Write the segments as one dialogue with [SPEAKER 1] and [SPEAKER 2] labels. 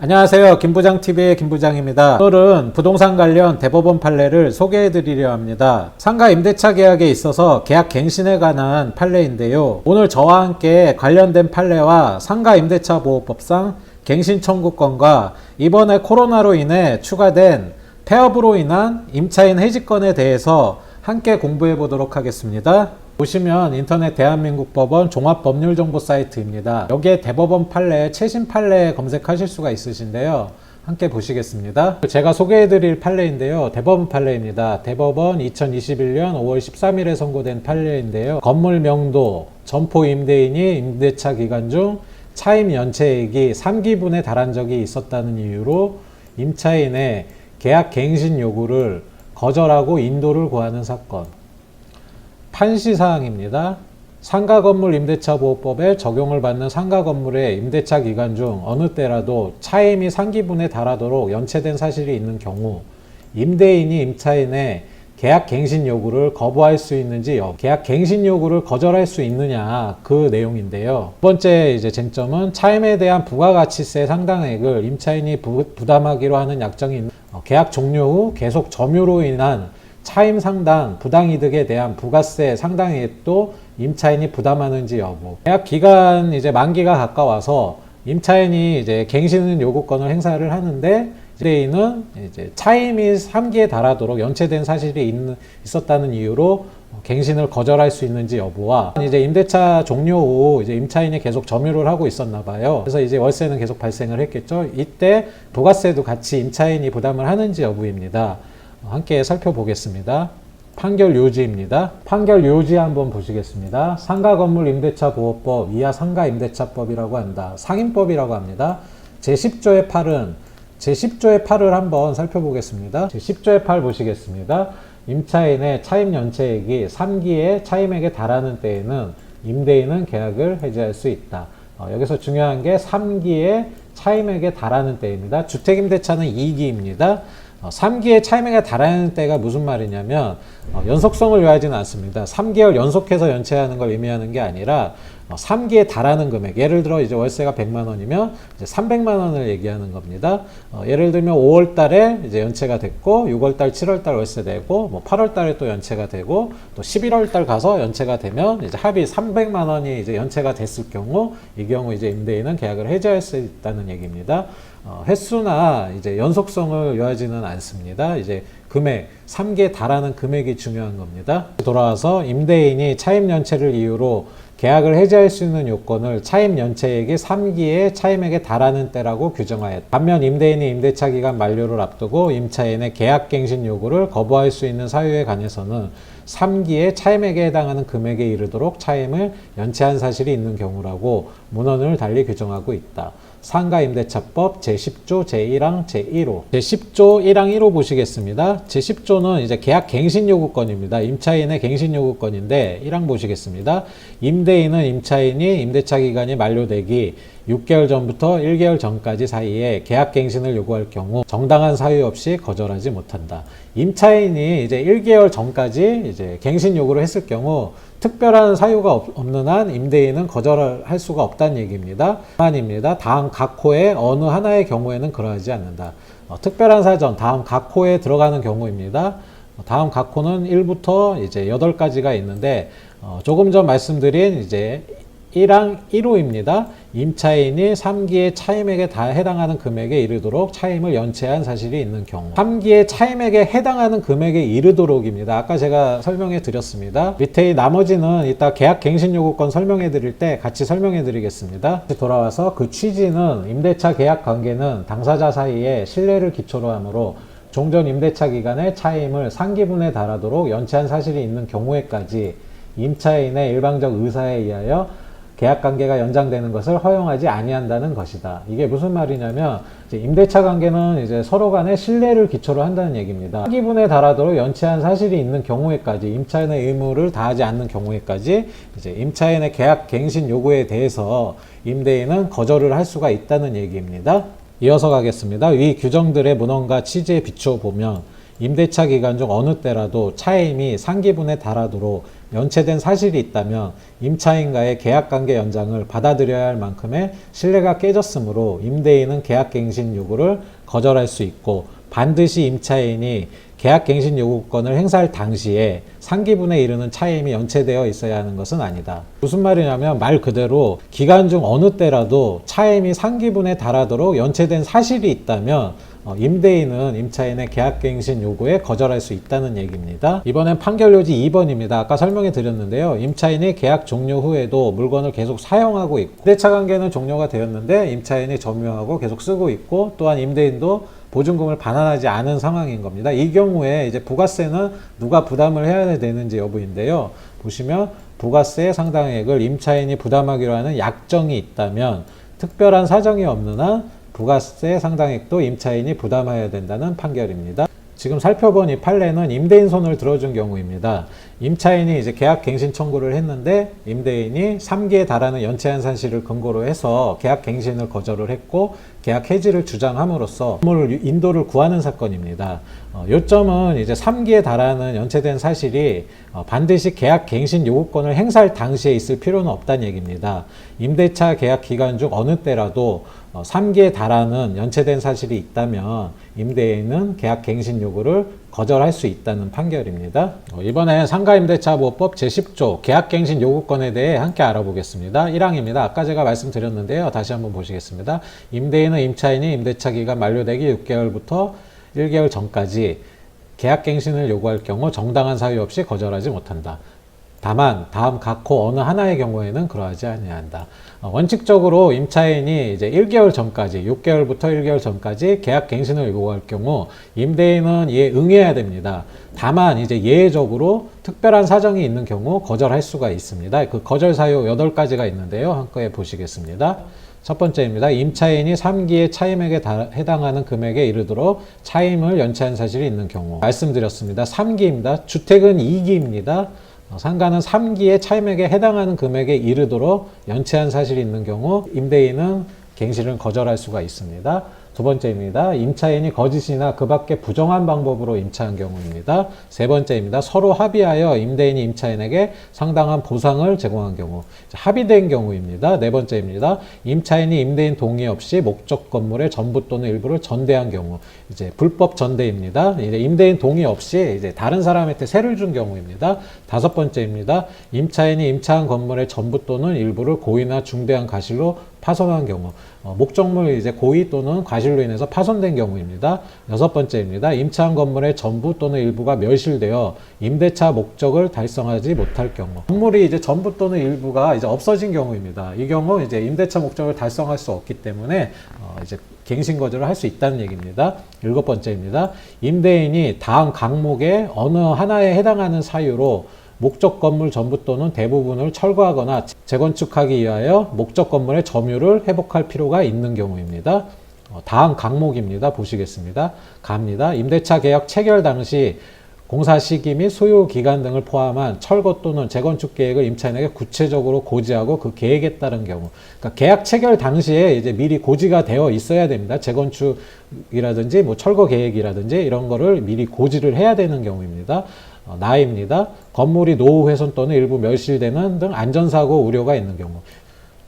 [SPEAKER 1] 안녕하세요. 김부장TV의 김부장입니다. 오늘은 부동산 관련 대법원 판례를 소개해 드리려 합니다. 상가 임대차 계약에 있어서 계약 갱신에 관한 판례인데요. 오늘 저와 함께 관련된 판례와 상가 임대차 보호법상 갱신 청구권과 이번에 코로나로 인해 추가된 폐업으로 인한 임차인 해지권에 대해서 함께 공부해 보도록 하겠습니다. 보시면 인터넷 대한민국 법원 종합법률 정보 사이트입니다. 여기에 대법원 판례, 최신 판례 검색하실 수가 있으신데요. 함께 보시겠습니다. 제가 소개해 드릴 판례인데요. 대법원 판례입니다. 대법원 2021년 5월 13일에 선고된 판례인데요. 건물 명도, 점포 임대인이 임대차 기간 중 차임 연체액이 3기분에 달한 적이 있었다는 이유로 임차인의 계약 갱신 요구를 거절하고 인도를 구하는 사건. 판시 사항입니다. 상가 건물 임대차 보호법에 적용을 받는 상가 건물의 임대차 기간 중 어느 때라도 차임이 상기분에 달하도록 연체된 사실이 있는 경우 임대인이 임차인의 계약 갱신 요구를 거부할 수 있는지 여, 계약 갱신 요구를 거절할 수 있느냐 그 내용인데요. 두 번째 이제 쟁점은 차임에 대한 부가가치세 상당액을 임차인이 부, 부담하기로 하는 약정이 있는 어, 계약 종료 후 계속 점유로 인한 차임 상당 부당이득에 대한 부가세 상당액도 임차인이 부담하는지 여부. 계약 기간 이제 만기가 가까워서 임차인이 이제 갱신 요구권을 행사를 하는데 임대인은 이제 차임이 3기에 달하도록 연체된 사실이 있, 있었다는 이유로 갱신을 거절할 수 있는지 여부와 이제 임대차 종료 후 이제 임차인이 계속 점유를 하고 있었나 봐요. 그래서 이제 월세는 계속 발생을 했겠죠. 이때 부가세도 같이 임차인이 부담을 하는지 여부입니다. 함께 살펴보겠습니다. 판결 요지입니다. 판결 요지 한번 보시겠습니다. 상가 건물 임대차 보호법 이하 상가 임대차법이라고 한다. 상임법이라고 합니다. 제10조의 8은 제10조의 8을 한번 살펴보겠습니다. 제10조의 8 보시겠습니다. 임차인의 차임 연체액이 3기의 차임액에 달하는 때에는 임대인은 계약을 해지할 수 있다. 어, 여기서 중요한 게 3기의 차임액에 달하는 때입니다. 주택임대차는 2기입니다. 어, 3기의 차임액에 달하는 때가 무슨 말이냐면 어, 연속성을 요하지는 않습니다. 3개월 연속해서 연체하는 걸 의미하는 게 아니라 어, 3기에 달하는 금액 예를 들어 이제 월세가 100만 원이면 이제 300만 원을 얘기하는 겁니다. 어, 예를 들면 5월 달에 이제 연체가 됐고 6월 달, 7월 달 월세 내고 뭐 8월 달에 또 연체가 되고 또 11월 달 가서 연체가 되면 이제 합의 300만 원이 이제 연체가 됐을 경우 이 경우 이제 임대인은 계약을 해지할 수 있다는 얘기입니다. 어, 횟수나 이제 연속성을 요하지는 않습니다. 이제 금액 3개에 달하는 금액이 중요한 겁니다. 돌아와서 임대인이 차임 연체를 이유로 계약을 해지할 수 있는 요건을 차임 연체액이 3기의 차임액에 달하는 때라고 규정하였다. 반면 임대인이 임대차 기간 만료를 앞두고 임차인의 계약 갱신 요구를 거부할 수 있는 사유에 관해서는 3기의 차임액에 해당하는 금액에 이르도록 차임을 연체한 사실이 있는 경우라고 문헌을 달리 규정하고 있다. 상가임대차법 제10조 제1항 제1호 제10조 1항 1호 보시겠습니다. 제10조는 이제 계약 갱신 요구권입니다. 임차인의 갱신 요구권인데 1항 보시겠습니다. 임대인은 임차인이 임대차 기간이 만료되기 6개월 전부터 1개월 전까지 사이에 계약 갱신을 요구할 경우 정당한 사유 없이 거절하지 못한다. 임차인이 이제 1개월 전까지 이제 갱신 요구를 했을 경우 특별한 사유가 없- 없는 한 임대인은 거절할 수가 없다는 얘기입니다. 다만입니다. 다음 각 호의 어느 하나의 경우에는 그러하지 않는다. 어, 특별한 사전 다음 각 호에 들어가는 경우입니다. 어, 다음 각 호는 1부터 이제 8가지가 있는데 어, 조금 전 말씀드린 이제 1항 1호입니다. 임차인이 3기의 차임액에 다 해당하는 금액에 이르도록 차임을 연체한 사실이 있는 경우 3기의 차임액에 해당하는 금액에 이르도록입니다. 아까 제가 설명해 드렸습니다. 밑에 이 나머지는 이따 계약 갱신 요구권 설명해 드릴 때 같이 설명해 드리겠습니다. 돌아와서 그 취지는 임대차 계약 관계는 당사자 사이에 신뢰를 기초로 하므로 종전 임대차 기간의 차임을 상기분에 달하도록 연체한 사실이 있는 경우에까지 임차인의 일방적 의사에 의하여 계약 관계가 연장되는 것을 허용하지 아니한다는 것이다. 이게 무슨 말이냐면 임대차 관계는 이제 서로 간의 신뢰를 기초로 한다는 얘기입니다. 기분에 달하도록 연체한 사실이 있는 경우에까지 임차인의 의무를 다하지 않는 경우에까지 이제 임차인의 계약 갱신 요구에 대해서 임대인은 거절을 할 수가 있다는 얘기입니다. 이어서 가겠습니다. 위 규정들의 문헌과 취지에 비추어 보면 임대차 기간 중 어느 때라도 차임이 상기분에 달하도록 연체된 사실이 있다면 임차인과의 계약관계 연장을 받아들여야 할 만큼의 신뢰가 깨졌으므로 임대인은 계약갱신 요구를 거절할 수 있고 반드시 임차인이 계약갱신 요구권을 행사할 당시에 상기분에 이르는 차임이 연체되어 있어야 하는 것은 아니다. 무슨 말이냐면 말 그대로 기간 중 어느 때라도 차임이 상기분에 달하도록 연체된 사실이 있다면 어, 임대인은 임차인의 계약갱신 요구에 거절할 수 있다는 얘기입니다. 이번엔 판결 요지 2번입니다. 아까 설명해 드렸는데요. 임차인이 계약 종료 후에도 물건을 계속 사용하고 있고 임대차 관계는 종료가 되었는데 임차인이 점유하고 계속 쓰고 있고 또한 임대인도 보증금을 반환하지 않은 상황인 겁니다. 이 경우에 이제 부가세는 누가 부담을 해야 되는지 여부인데요. 보시면 부가세 상당액을 임차인이 부담하기로 하는 약정이 있다면 특별한 사정이 없는 한 부가세 상당액도 임차인이 부담해야 된다는 판결입니다. 지금 살펴본 이 판례는 임대인 손을 들어준 경우입니다. 임차인이 이제 계약 갱신 청구를 했는데 임대인이 3기에 달하는 연체한 사실을 근거로 해서 계약 갱신을 거절을 했고 계약 해지를 주장함으로써 건물 인도를 구하는 사건입니다. 어, 요점은 이제 3기에 달하는 연체된 사실이 어, 반드시 계약 갱신 요구권을 행사할 당시에 있을 필요는 없다는 얘기입니다. 임대차 계약 기간 중 어느 때라도 어, 3기에 달하는 연체된 사실이 있다면 임대인은 계약 갱신 요구를 거절할 수 있다는 판결입니다. 어, 이번에 상가임대차보호법 제10조 계약갱신 요구권에 대해 함께 알아보겠습니다. 1항입니다. 아까 제가 말씀드렸는데요. 다시 한번 보시겠습니다. 임대인은 임차인이 임대차 기간 만료되기 6개월부터 1개월 전까지 계약갱신을 요구할 경우 정당한 사유 없이 거절하지 못한다. 다만 다음 각호 어느 하나의 경우에는 그러하지 아니한다. 어, 원칙적으로 임차인이 이제 1개월 전까지 6개월부터 1개월 전까지 계약 갱신을 요구할 경우 임대인은 이에 응해야 됩니다. 다만 이제 예외적으로 특별한 사정이 있는 경우 거절할 수가 있습니다. 그 거절 사유 8가지가 있는데요. 한꺼에 보시겠습니다. 첫 번째입니다. 임차인이 3기의 차임액에 다- 해당하는 금액에 이르도록 차임을 연체한 사실이 있는 경우. 말씀드렸습니다. 3기입니다. 주택은 2기입니다. 어, 상가는 3기의 차임액에 해당하는 금액에 이르도록 연체한 사실이 있는 경우 임대인은 갱신을 거절할 수가 있습니다. 두 번째입니다. 임차인이 거짓이나 그 밖에 부정한 방법으로 임차한 경우입니다. 세 번째입니다. 서로 합의하여 임대인이 임차인에게 상당한 보상을 제공한 경우. 자, 합의된 경우입니다. 네 번째입니다. 임차인이 임대인 동의 없이 목적 건물의 전부 또는 일부를 전대한 경우. 이제 불법 전대입니다. 이제 임대인 동의 없이 이제 다른 사람한테 세를 준 경우입니다. 다섯 번째입니다. 임차인이 임차한 건물의 전부 또는 일부를 고의나 중대한 과실로 파손한 경우, 어, 목적물 이제 고의 또는 과실로 인해서 파손된 경우입니다. 여섯 번째입니다. 임차한 건물의 전부 또는 일부가 멸실되어 임대차 목적을 달성하지 못할 경우, 건물이 이제 전부 또는 일부가 이제 없어진 경우입니다. 이 경우 이제 임대차 목적을 달성할 수 없기 때문에 어, 이제 갱신 거절을 할 수 있다는 얘기입니다. 일곱 번째입니다. 임대인이 다음 항목의 어느 하나에 해당하는 사유로 목적 건물 전부 또는 대부분을 철거하거나 재건축하기 위하여 목적 건물의 점유를 회복할 필요가 있는 경우입니다. 어, 다음 항목입니다. 보시겠습니다. 갑니다. 임대차 계약 체결 당시 공사 시기 및 소요 기간 등을 포함한 철거 또는 재건축 계획을 임차인에게 구체적으로 고지하고 그 계획에 따른 경우, 그러니까 계약 체결 당시에 이제 미리 고지가 되어 있어야 됩니다. 재건축이라든지 뭐 철거 계획이라든지 이런 거를 미리 고지를 해야 되는 경우입니다. 어, 나입니다. 건물이 노후 훼손 또는 일부 멸실되는 등 안전사고 우려가 있는 경우.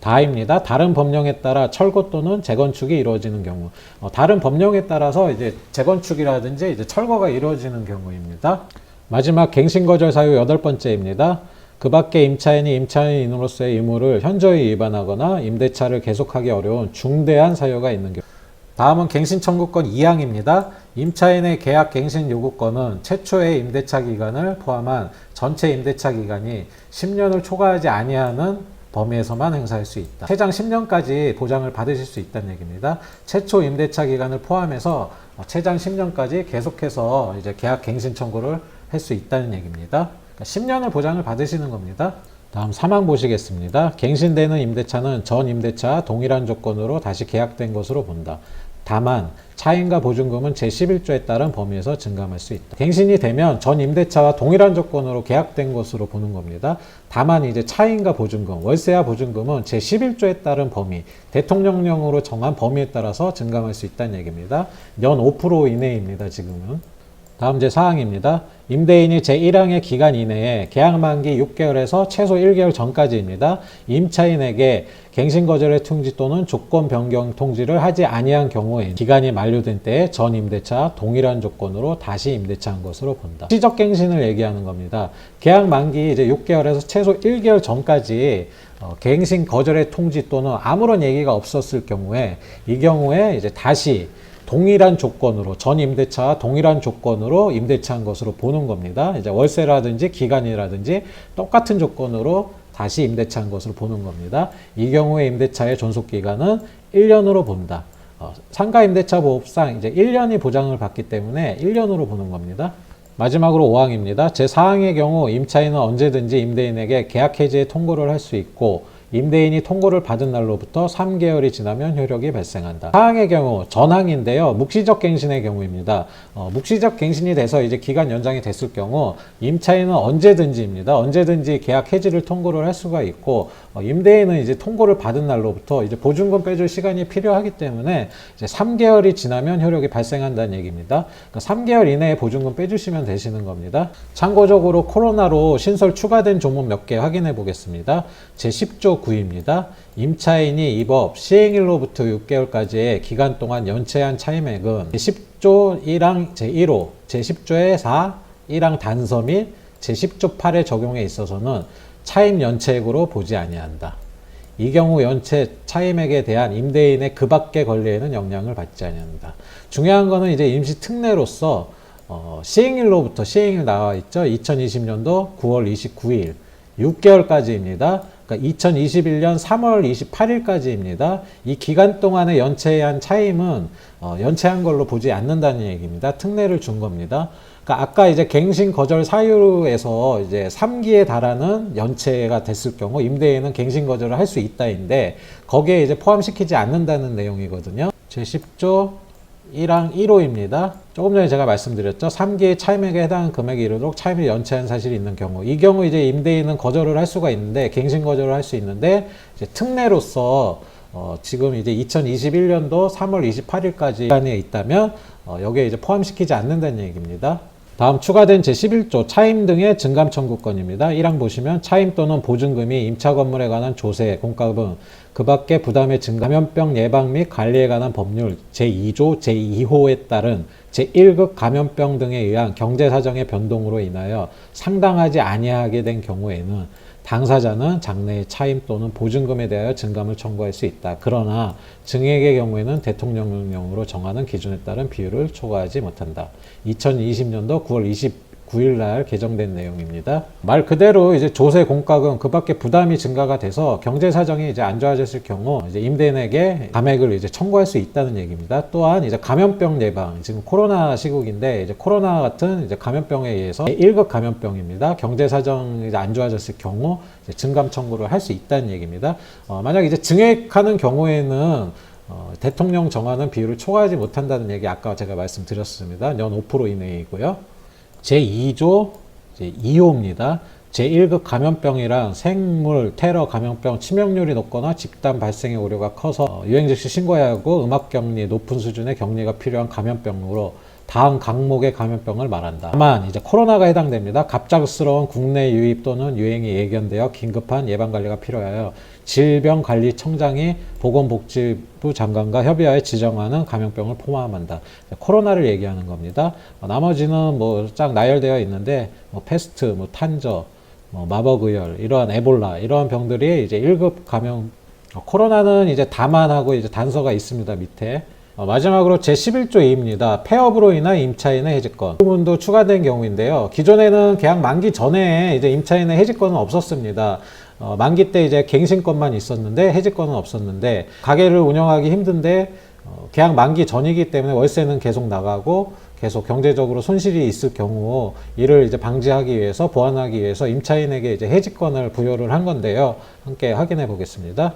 [SPEAKER 1] 다입니다. 다른 법령에 따라 철거 또는 재건축이 이루어지는 경우. 어, 다른 법령에 따라서 이제 재건축이라든지 이제 철거가 이루어지는 경우입니다. 마지막 갱신거절 사유 여덟 번째입니다. 그 밖에 임차인이 임차인으로서의 의무를 현저히 위반하거나 임대차를 계속하기 어려운 중대한 사유가 있는 경우. 다음은 갱신 청구권 2항입니다. 임차인의 계약 갱신 요구권은 최초의 임대차 기간을 포함한 전체 임대차 기간이 10년을 초과하지 아니하는 범위에서만 행사할 수 있다. 최장 10년까지 보장을 받으실 수 있다는 얘기입니다. 최초 임대차 기간을 포함해서 어, 최장 10년까지 계속해서 이제 계약 갱신 청구를 할 수 있다는 얘기입니다. 그러니까 10년을 보장을 받으시는 겁니다. 다음 사망 보시겠습니다. 갱신되는 임대차는 전 임대차 동일한 조건으로 다시 계약된 것으로 본다. 다만 차임과 보증금은 제11조에 따른 범위에서 증감할 수 있다. 갱신이 되면 전 임대차와 동일한 조건으로 계약된 것으로 보는 겁니다. 다만 이제 차임과 보증금, 월세와 보증금은 제11조에 따른 범위, 대통령령으로 정한 범위에 따라서 증감할 수 있다는 얘기입니다. 연 5% 이내입니다. 지금은. 다음 제 사항입니다. 임대인이 제1항의 기간 이내에 계약 만기 6개월에서 최소 1개월 전까지입니다. 임차인에게 갱신 거절의 통지 또는 조건 변경 통지를 하지 아니한 경우에 기간이 만료된 때에 전 임대차 동일한 조건으로 다시 임대차한 것으로 본다. 시적 갱신을 얘기하는 겁니다. 계약 만기 이제 6개월에서 최소 1개월 전까지 어, 갱신 거절의 통지 또는 아무런 얘기가 없었을 경우에 이 경우에 이제 다시 동일한 조건으로 전 임대차와 동일한 조건으로 임대차한 것으로 보는 겁니다. 이제 월세라든지 기간이라든지 똑같은 조건으로 다시 임대차한 것으로 보는 겁니다. 이 경우에 임대차의 존속 기간은 1년으로 본다. 어, 상가 임대차 보호법상 이제 1년이 보장을 받기 때문에 1년으로 보는 겁니다. 마지막으로 5항입니다. 제4항의 경우 임차인은 언제든지 임대인에게 계약 해지의 통고를 할 수 있고 임대인이 통고를 받은 날로부터 3개월이 지나면 효력이 발생한다. 사항의 경우 전항인데요. 묵시적 갱신의 경우입니다. 어, 묵시적 갱신이 돼서 이제 기간 연장이 됐을 경우 임차인은 언제든지입니다. 언제든지 계약 해지를 통고를 할 수가 있고 어, 임대인은 이제 통고를 받은 날로부터 이제 보증금 빼줄 시간이 필요하기 때문에 이제 3개월이 지나면 효력이 발생한다는 얘기입니다. 그러니까 3개월 이내에 보증금 빼주시면 되시는 겁니다. 참고적으로 코로나로 신설 추가된 조문 몇 개 확인해 보겠습니다. 제 10조 9입니다. 임차인이 이 법 시행일로부터 6개월까지의 기간 동안 연체한 차임액은 10조 1항 제1호, 제10조의 4, 1항 단서 및 제10조 8의 적용에 있어서는 차임 연체액으로 보지 아니한다. 이 경우 연체 차임액에 대한 임대인의 그 밖의 권리에는 영향을 받지 아니한다. 중요한 거는 이제 임시 특례로서 어, 시행일로부터 시행일 나와 있죠. 2020년도 9월 29일 6개월까지입니다. 그러니까 2021년 3월 28일까지입니다. 이 기간 동안에 연체한 차임은 어, 연체한 걸로 보지 않는다는 얘기입니다. 특례를 준 겁니다. 그러니까 아까 이제 갱신 거절 사유에서 이제 3기에 달하는 연체가 됐을 경우 임대인은 갱신 거절을 할 수 있다인데 거기에 이제 포함시키지 않는다는 내용이거든요. 제 10조 1항 1호입니다. 조금 전에 제가 말씀드렸죠. 3기의 차임액에 해당하는 금액이 이르도록 차임을 연체한 사실이 있는 경우. 이 경우 이제 임대인은 거절을 할 수가 있는데, 갱신 거절을 할 수 있는데, 이제 특례로서, 어, 지금 이제 2021년도 3월 28일까지 기간에 있다면, 어, 여기에 이제 포함시키지 않는다는 얘기입니다. 다음 추가된 제11조 차임 등의 증감 청구권입니다. 1항 보시면 차임 또는 보증금이 임차 건물에 관한 조세, 공과금, 그 밖에 부담의 증감, 감염병 예방 및 관리에 관한 법률 제2조 제2호에 따른 제1급 감염병 등에 의한 경제 사정의 변동으로 인하여 상당하지 아니하게 된 경우에는 당사자는 장래의 차임 또는 보증금에 대하여 증감을 청구할 수 있다. 그러나 증액의 경우에는 대통령령으로 정하는 기준에 따른 비율을 초과하지 못한다. 2020년도 9월 29일 날 개정된 내용입니다. 말 그대로 이제 조세 공과금 그 밖에 부담이 증가가 돼서 경제 사정이 이제 안 좋아졌을 경우 이제 임대인에게 감액을 이제 청구할 수 있다는 얘기입니다. 또한 이제 감염병 예방 지금 코로나 시국인데 이제 코로나 같은 이제 감염병에 의해서 1급 감염병입니다. 경제 사정이 이제 안 좋아졌을 경우 이제 증감 청구를 할 수 있다는 얘기입니다. 어, 만약 이제 증액하는 경우에는 어, 대통령 정하는 비율을 초과하지 못한다는 얘기 아까 제가 말씀드렸습니다. 연 5% 이내이고요. 제2조 2호입니다. 제1급 감염병이란 생물, 테러, 감염병, 치명률이 높거나 집단 발생의 우려가 커서 어, 유행 즉시 신고해야 하고 음악 격리, 높은 수준의 격리가 필요한 감염병으로 다음 강목의 감염병을 말한다. 다만 이제 코로나가 해당됩니다. 갑작스러운 국내 유입 또는 유행이 예견되어 긴급한 예방 관리가 필요하여 질병관리청장이 보건복지부 장관과 협의하여 지정하는 감염병을 포함한다. 코로나를 얘기하는 겁니다. 어, 나머지는 뭐 쫙 나열되어 있는데 뭐 패스트, 뭐 탄저, 뭐 마법의열 이러한 에볼라 이러한 병들이 이제 1급 감염 어, 코로나는 이제 다만하고 이제 단서가 있습니다 밑에 어, 마지막으로 제11조입니다. 폐업으로 인한 임차인의 해지권. 이 부분도 추가된 경우인데요. 기존에는 계약 만기 전에 이제 임차인의 해지권은 없었습니다. 어, 만기 때 이제 갱신권만 있었는데 해지권은 없었는데 가게를 운영하기 힘든데 어, 계약 만기 전이기 때문에 월세는 계속 나가고 계속 경제적으로 손실이 있을 경우 이를 이제 방지하기 위해서 보완하기 위해서 임차인에게 이제 해지권을 부여를 한 건데요. 함께 확인해 보겠습니다.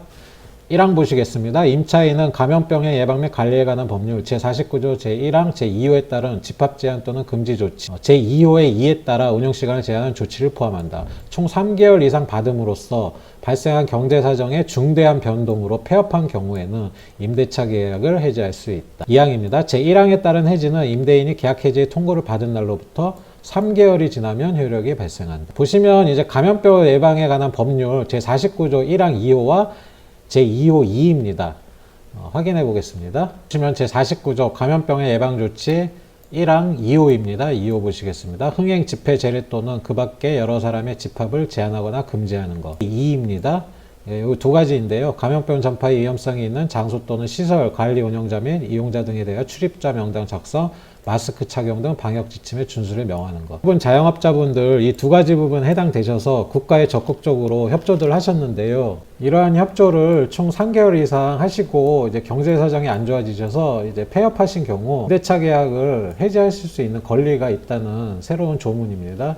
[SPEAKER 1] 1항 보시겠습니다. 임차인은 감염병의 예방 및 관리에 관한 법률 제49조 제1항 제2호에 따른 집합 제한 또는 금지 조치 어, 제2호의 2에 따라 운영 시간을 제한하는 조치를 포함한다. 총 3개월 이상 받음으로써 발생한 경제 사정의 중대한 변동으로 폐업한 경우에는 임대차 계약을 해지할 수 있다. 2항입니다. 제1항에 따른 해지는 임대인이 계약 해지의 통고를 받은 날로부터 3개월이 지나면 효력이 발생한다. 보시면 이제 감염병 예방에 관한 법률 제49조 1항 2호와 제2호 2입니다. 어, 확인해 보겠습니다. 보시면 제49조 감염병의 예방 조치 1항 2호입니다. 2호 보시겠습니다. 흥행 집회 제례 또는 그 밖에 여러 사람의 집합을 제한하거나 금지하는 것. 2입니다. 예, 이두 가지인데요. 감염병 전파의 위험성이 있는 장소 또는 시설, 관리 운영자 및 이용자 등에 대하여 출입자 명단 작성, 마스크 착용 등 방역 지침의 준수를 명하는 것. 부분 자영업자분들 이 두 가지 부분 해당되셔서 국가에 적극적으로 협조를 하셨는데요. 이러한 협조를 총 3개월 이상 하시고 이제 경제 사정이 안 좋아지셔서 이제 폐업하신 경우 임대차 계약을 해지하실 수 있는 권리가 있다는 새로운 조문입니다.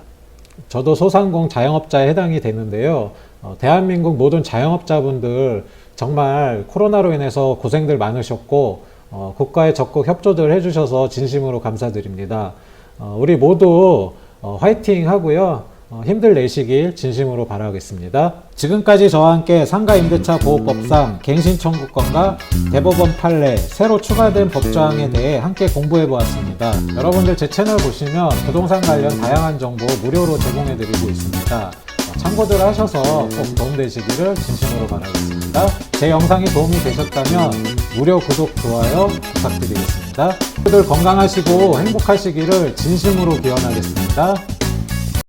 [SPEAKER 1] 저도 소상공 자영업자에 해당이 되는데요. 어, 대한민국 모든 자영업자분들 정말 코로나로 인해서 고생들 많으셨고 어, 국가에 적극 협조들 해주셔서 진심으로 감사드립니다. 어, 우리 모두 어, 화이팅 하고요. 어, 힘들 내시길 진심으로 바라겠습니다. 지금까지 저와 함께 상가 임대차 보호법상 갱신 청구권과 대법원 판례 새로 추가된 법조항에 대해 함께 공부해 보았습니다. 여러분들 제 채널 보시면 부동산 관련 다양한 정보 무료로 제공해 드리고 있습니다. 어, 참고들 하셔서 꼭 도움되시기를 진심으로 바라겠습니다. 제 영상이 도움이 되셨다면 무료 구독, 좋아요 부탁드리겠습니다. 모두들 건강하시고 행복하시기를 진심으로 기원하겠습니다.